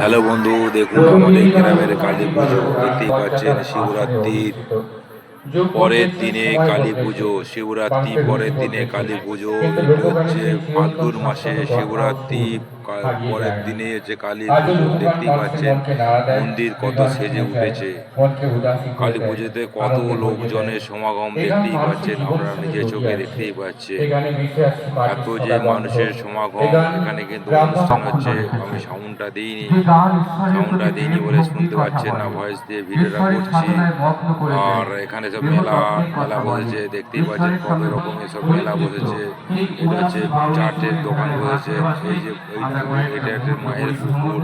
Hello বন্ধু, দেখুন, আমাদের গ্রামের কালী পুজো, দেখতেই পাচ্ছেন শিবরাত্রির পরের দিনে কালী পুজো, শিবরাত্রি পরের দিনে কালী পুজো হচ্ছে ফাল্গুন মাসে শিবরাত্রি। পরের দিনে হচ্ছে কালী পুজো দেখতেই পাচ্ছেন মন্দির কত সেজে উঠেছে। কালী পুজোতে কত লোকজনের সমাগম দেখতেই পাচ্ছেন আপনারা নিজের চোখে দেখতেই পাচ্ছেন এত যে মানুষের সমাগম এখানে কিন্তু অনুষ্ঠান হচ্ছে আমি সাউন্ডটা দিইনি সাউন্ডটা দিইনি বলে শুনতে পাচ্ছেন না ভয়েস দিয়ে ভিডিওটা করছি। আর এখানে সব মেলা মেলা বসেছে দেখতেই পাচ্ছেন কত রকমের সব মেলা বসেছে। এটা হচ্ছে চাটের দোকান বসেছে এই যে এটা একটা মায়ের পুকুর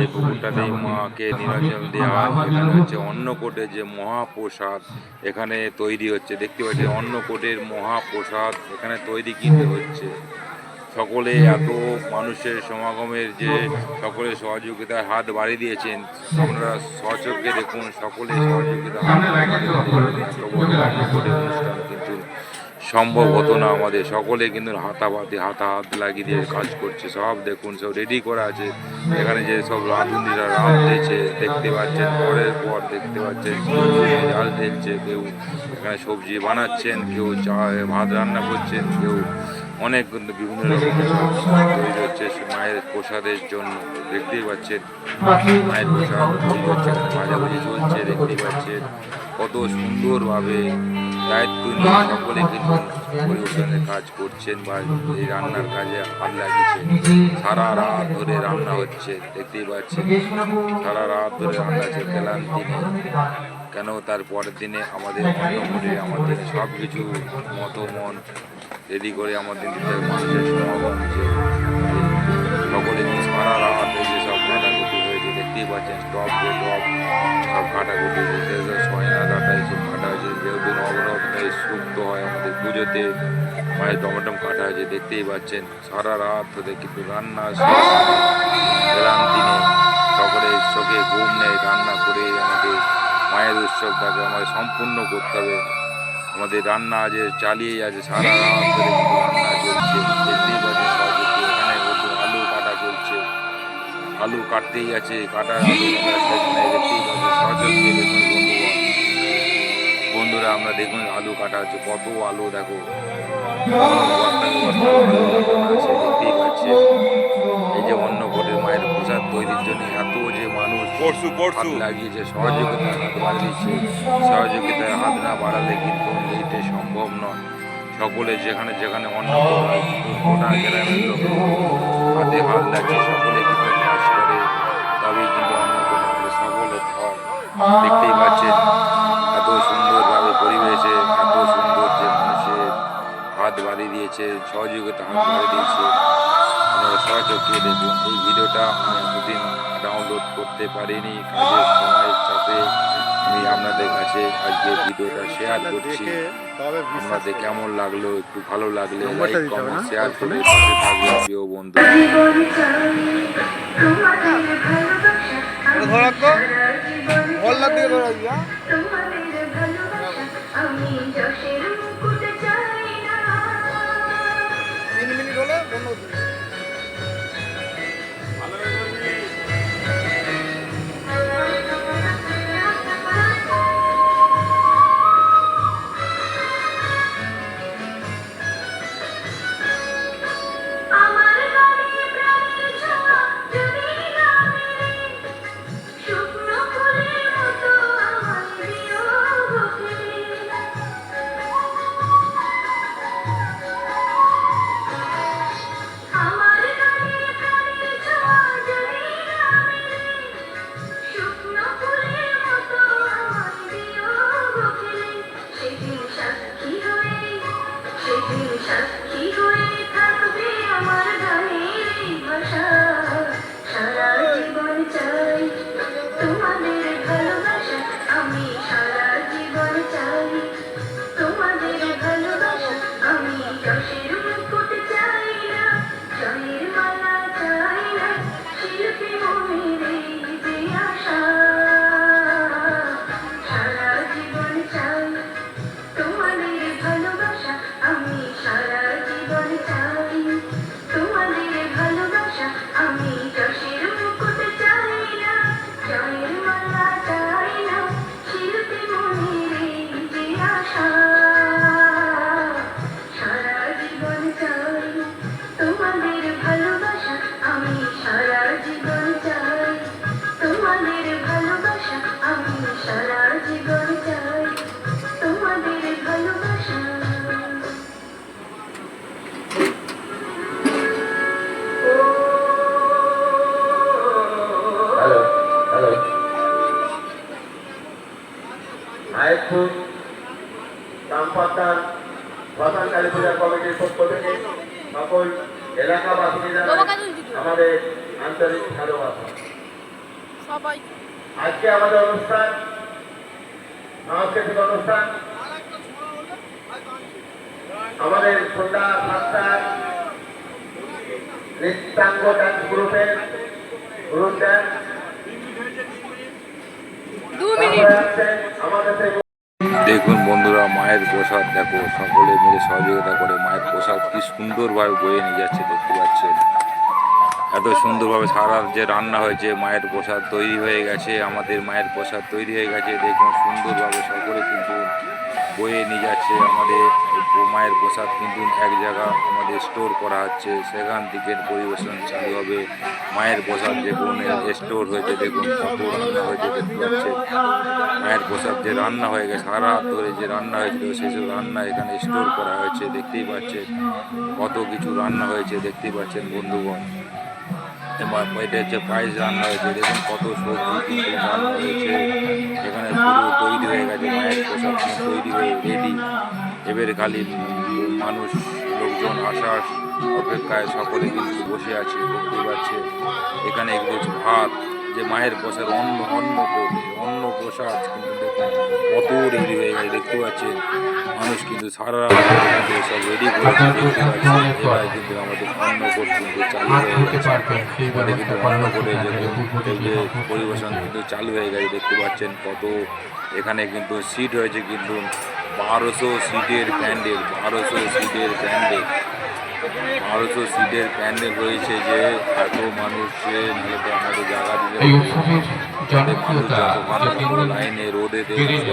এই পুকুরটাতেই মাকে নিরঞ্জন দেওয়া হয় এখানে হচ্ছে অন্নকোটে যে মহাপ্রসাদ এখানে তৈরি হচ্ছে দেখতে পাচ্ছি অন্নকোটের মহাপ্রসাদ এখানে তৈরি কিনতে হচ্ছে। সকলে এত মানুষের সমাগমের যে সকলে সহযোগিতার হাত বাড়িয়ে দিয়েছেন আপনারা সচক্ষে দেখুন সকলে হাত বাড়িয়ে অনুষ্ঠান। কিন্তু সম্ভব হতো না আমাদের। সকলে কিন্তু হাতাপাতি হাতা হাত লাগিয়ে দিয়ে কাজ করছে। সব দেখুন সব রেডি করা আছে। এখানে যে সব রাঁধুনিরা রাঁধতেছে দেখতে পাচ্ছেন পরের পর দেখতে পাচ্ছেন কেউ জাল ঢেলছে কেউ এখানে সবজি বানাচ্ছেন কেউ চা ভাত রান্না করছেন কেউ অনেক কিন্তু বিভিন্ন রকমের তৈরি হচ্ছে মায়ের প্রসাদের জন্য। দেখতেই পাচ্ছেন মায়ের প্রসাদ তৈরি হচ্ছে মাঝামাঝি চলছে দেখতেই পাচ্ছেন। কত সুন্দরভাবে দায়িত্ব নিয়ে সকলে কিন্তু পরিবেশনের কাজ করছেন বা এই রান্নার কাজে হাত লাগিয়েছেন। সারা রাত ধরে রান্না হচ্ছে দেখতেই পাচ্ছেন সারা রাত ধরে রান্না হচ্ছে ক্লান্তি নেই কেন তার পরের দিনে আমাদের করে আমাদের সব কিছু মতো মন রেডি করে আমাদের মানুষের সমাগম সকলে সারা রাত দেখতেই পাচ্ছেন স্টপ যে টপ, সব কাটাকুটি হয়েছে যে সয়না ডাটা এইসব কাটা হয়েছে যেহেতু নবরত্নে সুক্ত হয় আমাদের পুজোতে মায়ের টমাটম কাটা হয়েছে দেখতেই পাচ্ছেন, সারা রাত ধরে কিন্তু রান্না শেষ। ক্লান্তি নেই সকলে চোখে ঘুম নেই, রান্না করে আমাদের মায়ের উৎসবটাকে আমাদের সম্পূর্ণ করতে হবে। আমাদের রান্না যে চালিয়ে আছে, সারা রাত ধরে কিন্তু রান্না চলছে দেখতেই পাচ্ছেন। আলু কাটতেই আছে কাটা আলু কাটা শেষ নেই দেখতেই পাচ্ছেন সহযোগী দেখুন বন্ধুগণ। বন্ধুরা আমরা দেখুন আলু কাটা হচ্ছে কত আলু দেখো। দেখতেই পাচ্ছে এই যে অন্য কোটের মায়ের প্রসাদ তৈরির জন্য এত যে মানুষ হাত লাগিয়েছে সহযোগিতার হাত বাড়িয়েছে সহযোগিতার হাত না বাড়ালে কিন্তু এইটা সম্ভব নয়। সকলে যেখানে যেখানে অন্য গোটা গ্রামের লোক হাতে হাত লাগিয়ে সকলে সফল হয়। দেখতেই পাচ্ছেন এত সুন্দরভাবে পরিবেশে এত সুন্দর যে মানুষের হাত বাড়িয়ে দিয়েছে সহযোগিতা হাত বাড়িয়ে দিয়েছে। আপনারা সহযোগী দেখুন এই ভিডিওটা আমি এতদিন ডাউনলোড করতে পারিনি কাজের সময়ের চাপে আমি আপনাদের কাছে আজকে ভিডিওটা শেয়ার করছি। তবে আপনাদের কেমন লাগল একটু ভালো লাগলে লাইক কমেন্ট শেয়ার করে পাশে থাকবে প্রিয় বন্ধু। ধরা জীবন হল্লার দিকে ধরা। তোমাদের মায়েরপুর রামপাতান শ্মশান কালী পূজা কমিটির পক্ষ থেকে সকল এলাকাবাসীকে আমাদের আন্তরিক ভালোবাসা। সবাই। আজকে আমাদের অনুষ্ঠান সাংস্কৃতিক অনুষ্ঠান। আমাদের সন্ধ্যা সাতটায় নৃত্যাঙ্গ ডান্স গ্রুপের গ্রুপ ডান্স আমাদের দেখুন বন্ধুরা, মায়ের প্রসাদ দেখো, সকলে মিলে সহযোগিতা করে মায়ের প্রসাদ কি সুন্দরভাবে বয়ে নিয়ে যাচ্ছে দেখতে পাচ্ছেন। এত সুন্দরভাবে সারা যে রান্না হয়েছে, মায়ের প্রসাদ তৈরি হয়ে গেছে, আমাদের মায়ের প্রসাদ তৈরি হয়ে গেছে, দেখুন সুন্দরভাবে সকলে কিন্তু বয়ে নিয়ে যাচ্ছে আমাদের মায়ের প্রসাদ কিন্তু এক জায়গা আমাদের স্টোর করা হচ্ছে। সেখান থেকে পরিবেশন চালু হবে। মায়ের প্রসাদ দেখুন স্টোর হয়েছে দেখুন কত রান্না হয়েছে দেখতে পাচ্ছে। মায়ের প্রসাদ যে রান্না হয়ে গেছে, সারা ধরে যে রান্না হয়েছিল সেসব রান্না এখানে স্টোর করা হয়েছে। দেখতেই পাচ্ছেন কত কিছু রান্না হয়েছে, দেখতেই পাচ্ছেন বন্ধুগণ। এবার এটা হচ্ছে পায়েস রান্না হয়েছে দেখুন কত সবজি হয়েছে, এখানে পুরো তৈরি হয়ে গেছে, মায়ের পোশাক তৈরি হয়ে রেডি এবারে খালি মানুষ, লোকজন আসার অপেক্ষায় সকলে কিন্তু বসে আছে দেখতে পাচ্ছে। এখানে এগুলো ভাত যে মায়ের প্রসাদ অন্ন অন্ন অন্ন প্রসাদ কিন্তু দেখুন কত রেডি হয়ে গেছে দেখতে পাচ্ছেন। মানুষ কিন্তু সারা সব রেডি করে এবার কিন্তু আমাদের অন্ন কিন্তু চালু হয়ে গেছে। কিন্তু অন্ন করে যে যে পরিবেশন কিন্তু চালু হয়ে গেছে দেখতে পাচ্ছেন কত। এখানে কিন্তু সিট হয়েছে কিন্তু বারোশো সিটের প্যান্ডেল বারোশো সিটের প্যান্ডেল বারোশো সিটের প্যান্ডেল হয়েছে যে এত মানুষে নাহলে তো আমাদের জায়গা যতক্ষণ লাইনে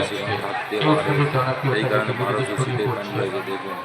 সেখানে থাকতে পারে এই কারণে যতগুলো সিটের প্যান্ডেল হয়েছে দেখুন